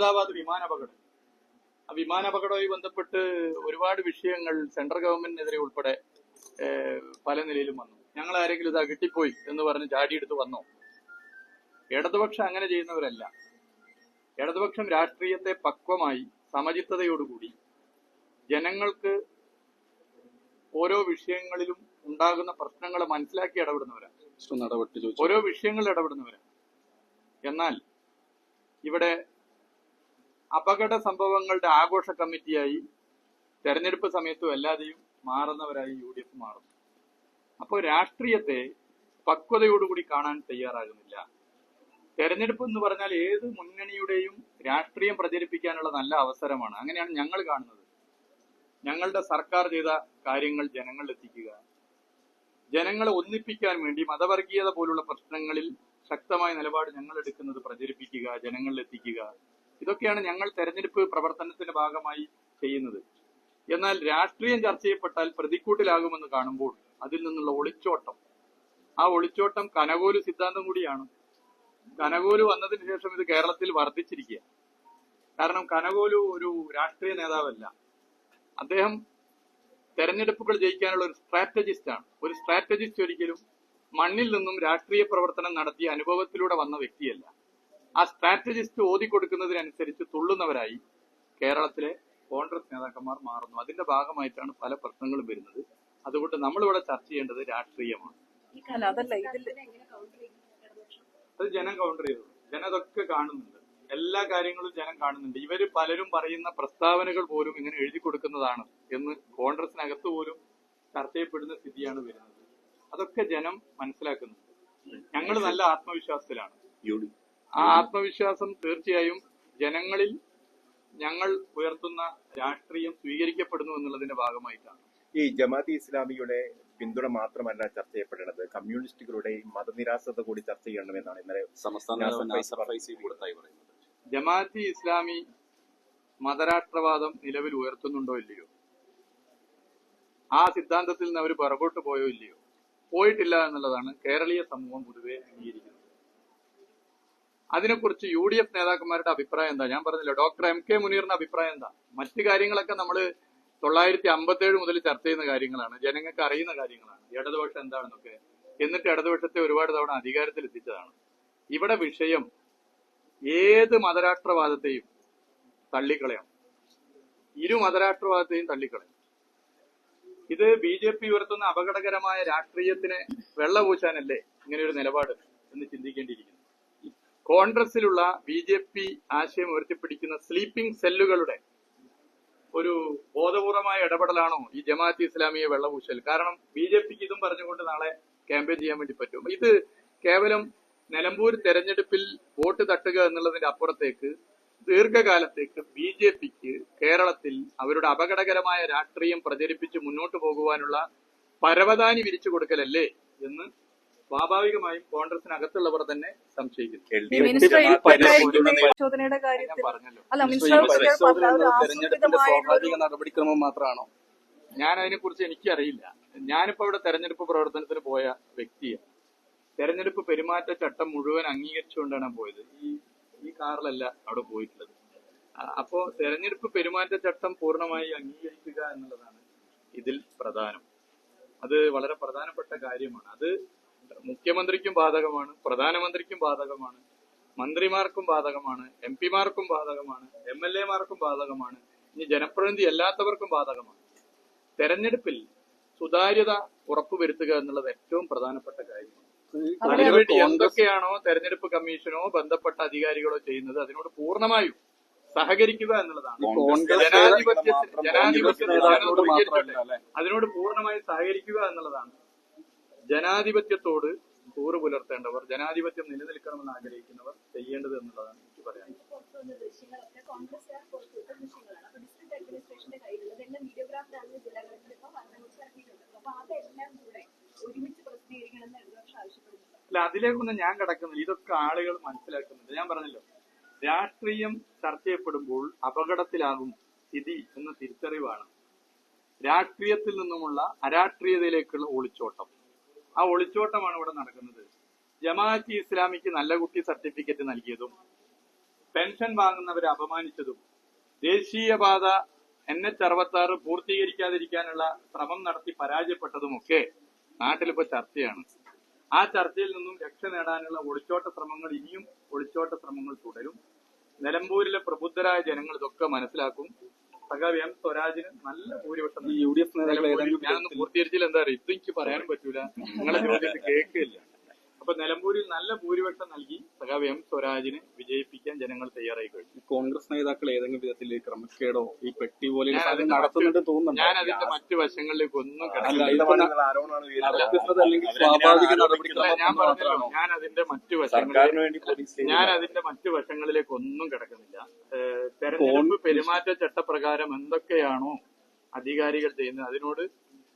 അഹമ്മദാബാദ് വിമാനാപകടം. ആ വിമാനാപകടവുമായി ബന്ധപ്പെട്ട് ഒരുപാട് വിഷയങ്ങൾ സെൻട്രൽ ഗവൺമെന്റിനെതിരെ ഉൾപ്പെടെ പല നിലയിലും വന്നു. ഞങ്ങൾ ആരെങ്കിലും ഇതാ കിട്ടിപ്പോയി എന്ന് പറഞ്ഞ് ചാടിയെടുത്ത് വന്നോ? ഇടതുപക്ഷം അങ്ങനെ ചെയ്യുന്നവരല്ല. ഇടതുപക്ഷം രാഷ്ട്രീയത്തെ പക്വമായി സമചിത്തതയോടുകൂടി ജനങ്ങൾക്ക് ഓരോ വിഷയങ്ങളിലും ഉണ്ടാകുന്ന പ്രശ്നങ്ങളെ മനസ്സിലാക്കി ഇടപെടുന്നവരാണ്. ഓരോ വിഷയങ്ങളിൽ ഇടപെടുന്നവരാണ്. എന്നാൽ ഇവിടെ അപകട സംഭവങ്ങളുടെ ആഘോഷ കമ്മിറ്റിയായി തെരഞ്ഞെടുപ്പ് സമയത്തും അല്ലാതെയും മാറുന്നവരായി യു ഡി എഫ് മാറുന്നു. അപ്പോൾ രാഷ്ട്രീയത്തെ പക്വതയോടുകൂടി കാണാൻ തയ്യാറാകുന്നില്ല. തെരഞ്ഞെടുപ്പ് എന്ന് പറഞ്ഞാൽ ഏത് മുന്നണിയുടെയും രാഷ്ട്രീയം പ്രചരിപ്പിക്കാനുള്ള നല്ല അവസരമാണ്. അങ്ങനെയാണ് ഞങ്ങൾ കാണുന്നത്. ഞങ്ങളുടെ സർക്കാർ ചെയ്ത കാര്യങ്ങൾ ജനങ്ങളിൽ എത്തിക്കുക. ജനങ്ങളെ ഒന്നിപ്പിക്കാൻ വേണ്ടി മതവർഗീയത പോലുള്ള പ്രശ്നങ്ങളിൽ ശക്തമായ നിലപാട് ഞങ്ങൾ എടുക്കുന്നത് പ്രചരിപ്പിക്കുക ജനങ്ങളിൽ എത്തിക്കുക. ഇതൊക്കെയാണ് ഞങ്ങൾ തെരഞ്ഞെടുപ്പ് പ്രവർത്തനത്തിന്റെ ഭാഗമായി ചെയ്യുന്നത്. എന്നാൽ രാഷ്ട്രീയം ചർച്ച ചെയ്യപ്പെട്ടാൽ പ്രതിക്കൂട്ടിലാകുമെന്ന് കാണുമ്പോൾ അതിൽ നിന്നുള്ള ഒളിച്ചോട്ടം. ആ ഒളിച്ചോട്ടം കനകോൽ സിദ്ധാന്തം കൂടിയാണ്. കനകോൽ വന്നതിന് ശേഷം ഇത് കേരളത്തിൽ വർദ്ധിച്ചിരിക്കുക കാരണം കനകോലു ഒരു രാഷ്ട്രീയ നേതാവല്ല. അദ്ദേഹം തെരഞ്ഞെടുപ്പുകൾ ജയിക്കാനുള്ള ഒരു സ്ട്രാറ്റജിസ്റ്റ് ആണ്. ഒരു സ്ട്രാറ്റജിസ്റ്റ് ഒരിക്കലും മണ്ണിൽ നിന്നും രാഷ്ട്രീയ പ്രവർത്തനം നടത്തിയ അനുഭവത്തിലൂടെ വന്ന വ്യക്തിയല്ല. ആ സ്ട്രാറ്റജിസ്റ്റ് ഓതി കൊടുക്കുന്നതിനനുസരിച്ച് തുള്ളുന്നവരായി കേരളത്തിലെ കോൺഗ്രസ് നേതാക്കന്മാർ മാറുന്നു. അതിന്റെ ഭാഗമായിട്ടാണ് പല പ്രശ്നങ്ങളും വരുന്നത്. അതുകൊണ്ട് നമ്മളിവിടെ ചർച്ച ചെയ്യേണ്ടത് രാഷ്ട്രീയമാണ്. അത് ജനം കൗണ്ടർ ചെയ്തു. ജനം അതൊക്കെ കാണുന്നുണ്ട്. എല്ലാ കാര്യങ്ങളും ജനം കാണുന്നുണ്ട്. ഇവർ പലരും പറയുന്ന പ്രസ്താവനകൾ പോലും ഇങ്ങനെ എഴുതി കൊടുക്കുന്നതാണ് എന്ന് കോൺഗ്രസിനകത്ത് പോലും ചർച്ച ചെയ്യപ്പെടുന്ന സ്ഥിതിയാണ് വരുന്നത്. അതൊക്കെ ജനം മനസ്സിലാക്കുന്നുണ്ട്. ഞങ്ങൾ നല്ല ആത്മവിശ്വാസത്തിലാണ്. യു ഡി ആ ആത്മവിശ്വാസം തീർച്ചയായും ജനങ്ങളിൽ ഞങ്ങൾ ഉയർത്തുന്ന രാഷ്ട്രീയം സ്വീകരിക്കപ്പെടുന്നു എന്നുള്ളതിന്റെ ഭാഗമായിട്ടാണ്. ഈ ജമാഅത്ത് ഇസ്ലാമിയുടെ പിന്തുണ മാത്രമല്ല ചർച്ച ചെയ്യപ്പെടേണ്ടത് കമ്മ്യൂണിസ്റ്റുകളുടെ ഈ മതനിരാസത കൂടി ചർച്ച ചെയ്യണമെന്നാണ് ഇന്നലെ സംസ്ഥാന ജമാഅത്തി ഇസ്ലാമി മതരാഷ്ട്രവാദം നിലവിൽ ഉയർത്തുന്നുണ്ടോ ഇല്ലയോ? ആ സിദ്ധാന്തത്തിൽ നിന്ന് അവർ പുറകോട്ട് പോയോ ഇല്ലയോ? പോയിട്ടില്ല എന്നുള്ളതാണ് കേരളീയ സമൂഹം പൊതുവെ അംഗീകരിക്കുന്നത്. അതിനെക്കുറിച്ച് യു ഡി എഫ് നേതാക്കന്മാരുടെ അഭിപ്രായം എന്താ? ഞാൻ പറഞ്ഞില്ല ഡോക്ടർ എം കെ മുനീറിന്റെ അഭിപ്രായം എന്താ? മറ്റു കാര്യങ്ങളൊക്കെ നമ്മൾ തൊള്ളായിരത്തി അമ്പത്തി ഏഴ് മുതൽ ചർച്ച ചെയ്യുന്ന കാര്യങ്ങളാണ് ജനങ്ങൾക്ക് അറിയുന്ന കാര്യങ്ങളാണ്. ഇടതുപക്ഷം എന്താണെന്നൊക്കെ എന്നിട്ട് ഇടതുപക്ഷത്തെ ഒരുപാട് തവണ അധികാരത്തിൽ എത്തിച്ചതാണ്. ഇവിടെ വിഷയം ഏത് മതരാഷ്ട്രവാദത്തെയും തള്ളിക്കളയാം ഇരു മതരാഷ്ട്രവാദത്തെയും തള്ളിക്കളയാം ഇത് ബി ജെ പി ഉയർത്തുന്ന അപകടകരമായ രാഷ്ട്രീയത്തിന് വെള്ളപൂശാനല്ലേ ഇങ്ങനെ ഒരു നിലപാട് എന്ന് ചിന്തിക്കേണ്ടിയിരിക്കുന്നു. കോൺഗ്രസിലുള്ള ബി ജെ പി ആശയം ഉയർത്തിപ്പിടിക്കുന്ന സ്ലീപ്പിംഗ് സെല്ലുകളുടെ ഒരു ബോധപൂർവമായ ഇടപെടലാണോ ഈ ജമാഅത്ത് ഇസ്ലാമിയെ വെള്ളപൂശൽ? കാരണം ബി ജെ പിക്ക് ഇതും പറഞ്ഞുകൊണ്ട് നാളെ ക്യാമ്പയിൻ ചെയ്യാൻ വേണ്ടി പറ്റും. ഇത് കേവലം നിലമ്പൂർ തെരഞ്ഞെടുപ്പിൽ വോട്ട് തട്ടുക എന്നുള്ളതിന്റെ അപ്പുറത്തേക്ക് ദീർഘകാലത്തേക്ക് ബി ജെ പിക്ക് കേരളത്തിൽ അവരുടെ അപകടകരമായ രാഷ്ട്രീയം പ്രചരിപ്പിച്ച് മുന്നോട്ട് പോകുവാനുള്ള പരവതാനി വിരിച്ചു കൊടുക്കലല്ലേ എന്ന് സ്വാഭാവികമായും കോൺഗ്രസിനകത്തുള്ളവർ തന്നെ സംശയിക്കുന്നു. പരിശോധനയുടെ കാര്യത്തിൽ അല്ല തെരഞ്ഞെടുപ്പിന്റെ സ്വാഭാവിക നടപടിക്രമം മാത്രമാണോ? ഞാൻ അതിനെക്കുറിച്ച് എനിക്കറിയില്ല. ഞാനിപ്പോ അവിടെ തെരഞ്ഞെടുപ്പ് പ്രവർത്തനത്തിന് പോയ വ്യക്തിയാണ്. തെരഞ്ഞെടുപ്പ് പെരുമാറ്റച്ചട്ടം മുഴുവൻ അംഗീകരിച്ചുകൊണ്ടാണ് പോയത്. ഈ ഈ കാറിലല്ല അവിടെ പോയിട്ടുള്ളത്. അപ്പോ തെരഞ്ഞെടുപ്പ് പെരുമാറ്റച്ചട്ടം പൂർണമായി അംഗീകരിക്കുക എന്നുള്ളതാണ് ഇതിൽ പ്രധാനം. അത് വളരെ പ്രധാനപ്പെട്ട കാര്യമാണ്. അത് മുഖ്യമന്ത്രിക്കും ബാധകമാണ് പ്രധാനമന്ത്രിക്കും ബാധകമാണ് മന്ത്രിമാർക്കും ബാധകമാണ് എം പിമാർക്കും ബാധകമാണ് എം എൽ എമാർക്കും ബാധകമാണ് ഇനി ജനപ്രതിനിധി അല്ലാത്തവർക്കും ബാധകമാണ്. തെരഞ്ഞെടുപ്പിൽ സുതാര്യത ഉറപ്പുവരുത്തുക എന്നുള്ളത് ഏറ്റവും പ്രധാനപ്പെട്ട കാര്യമാണ്. അതിനുവേണ്ടി എന്തൊക്കെയാണോ തെരഞ്ഞെടുപ്പ് കമ്മീഷനോ ബന്ധപ്പെട്ട അധികാരികളോ ചെയ്യുന്നത് അതിനോട് പൂർണമായും സഹകരിക്കുക എന്നുള്ളതാണ്. ജനാധിപത്യ ജനാധിപത്യ ജനാധിപത്യത്തിൽ ജനാധിപത്യത്തിൽ അതിനോട് പൂർണമായും സഹകരിക്കുക എന്നുള്ളതാണ്. ജനാധിപത്യത്തോട് കൂറ് പുലർത്തേണ്ടവർ ജനാധിപത്യം നിലനിൽക്കണമെന്ന് ആഗ്രഹിക്കുന്നവർ ചെയ്യേണ്ടത് എന്നുള്ളതാണ് എനിക്ക് പറയാനുള്ളത്. അല്ല അതിലേക്കൊന്നും ഞാൻ കിടക്കുന്നില്ല. ഇതൊക്കെ ആളുകൾ മനസ്സിലാക്കുന്നുണ്ട്. ഞാൻ പറഞ്ഞല്ലോ രാഷ്ട്രീയം ചർച്ച ചെയ്യപ്പെടുമ്പോൾ അപകടത്തിലാകും സ്ഥിതി എന്ന തിരിച്ചറിവാണ്. രാഷ്ട്രീയത്തിൽ നിന്നുമുള്ള അരാഷ്ട്രീയതയിലേക്കുള്ള ഒളിച്ചോട്ടം. ആ ഒളിച്ചോട്ടമാണ് ഇവിടെ നടക്കുന്നത്. ജമാഅത്ത് ഇസ്ലാമിക്ക് നല്ല കുട്ടി സർട്ടിഫിക്കറ്റ് നൽകിയതും പെൻഷൻ വാങ്ങുന്നവരെ അപമാനിച്ചതും ദേശീയപാത എൻ എച്ച് അറുപത്തി ആറ് പൂർത്തീകരിക്കാതിരിക്കാനുള്ള ശ്രമം നടത്തി പരാജയപ്പെട്ടതുമൊക്കെ നാട്ടിലിപ്പോ ചർച്ചയാണ്. ആ ചർച്ചയിൽ നിന്നും രക്ഷ നേടാനുള്ള ഒളിച്ചോട്ട ശ്രമങ്ങൾ ഇനിയും ഒളിച്ചോട്ട ശ്രമങ്ങൾ തുടരും. നിലമ്പൂരിലെ പ്രബുദ്ധരായ ജനങ്ങൾ ഇതൊക്കെ മനസ്സിലാക്കും. സഖാവ് എം സ്വരാജിന് നല്ല ഭൂരിപക്ഷം ഞാനൊന്നും യു ഡി എഫ് നേതാക്കൾ നിലമ്പൂരിൽ ഏതെങ്കിലും ഞാനൊന്ന് വിധത്തിൽ പൂർത്തീകരിച്ചില്ല എന്താ പറയുക ഇത് എനിക്ക് പറയാനും പറ്റൂല. നിങ്ങളെ ചോദ്യത്തിൽ കേൾക്കില്ല അപ്പൊ നിലമ്പൂരിൽ നല്ല ഭൂരിപക്ഷം നൽകി സഖാവ് എം സ്വരാജിനെ വിജയിപ്പിക്കാൻ ജനങ്ങൾ തയ്യാറായി കഴിഞ്ഞു കോൺഗ്രസ് നേതാക്കൾ ഏതെങ്കിലും വിധത്തിൽ ക്രമക്കേടോ ഈ പെട്ടി പോലെ നടത്തുന്നുണ്ട് തോന്നുന്നു ഞാൻ അതിന്റെ മറ്റു വശങ്ങളിലേക്ക് ഒന്നും ഞാൻ പറഞ്ഞല്ലോ ഞാൻ അതിന്റെ മറ്റു ചെയ്യുന്നില്ല. ഞാൻ അതിന്റെ മറ്റു വശങ്ങളിലേക്ക് ഒന്നും കിടക്കുന്നില്ല. തെരഞ്ഞെടുപ്പ് പെരുമാറ്റ ചട്ടപ്രകാരം എന്തൊക്കെയാണോ അധികാരികൾ ചെയ്യുന്നത് അതിനോട്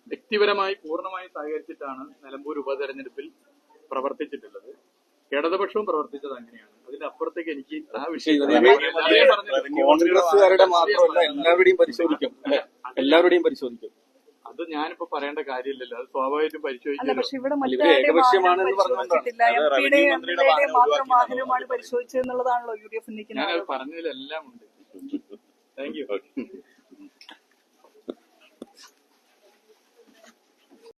വ്യക്തിപരമായി പൂർണമായി സഹകരിച്ചിട്ടാണ് നിലമ്പൂർ ഉപതെരഞ്ഞെടുപ്പിൽ പ്രവർത്തിച്ചിട്ടുള്ളത്. ഇടതുപക്ഷവും പ്രവർത്തിച്ചത് അങ്ങനെയാണ്. അതിന്റെ അപ്പുറത്തേക്ക് എനിക്ക് ആ വിഷയം മാത്രമല്ല എല്ലാവരുടെയും പരിശോധിക്കും. അല്ലെ? എല്ലാവരുടെയും പരിശോധിക്കും. അത് ഞാനിപ്പോ പറയേണ്ട കാര്യമില്ലല്ലോ. അത് സ്വാഭാവികമായിട്ടും പരിശോധിച്ചു ഞാൻ അത് പറഞ്ഞതിലെല്ലാം ഉണ്ട്. Thank you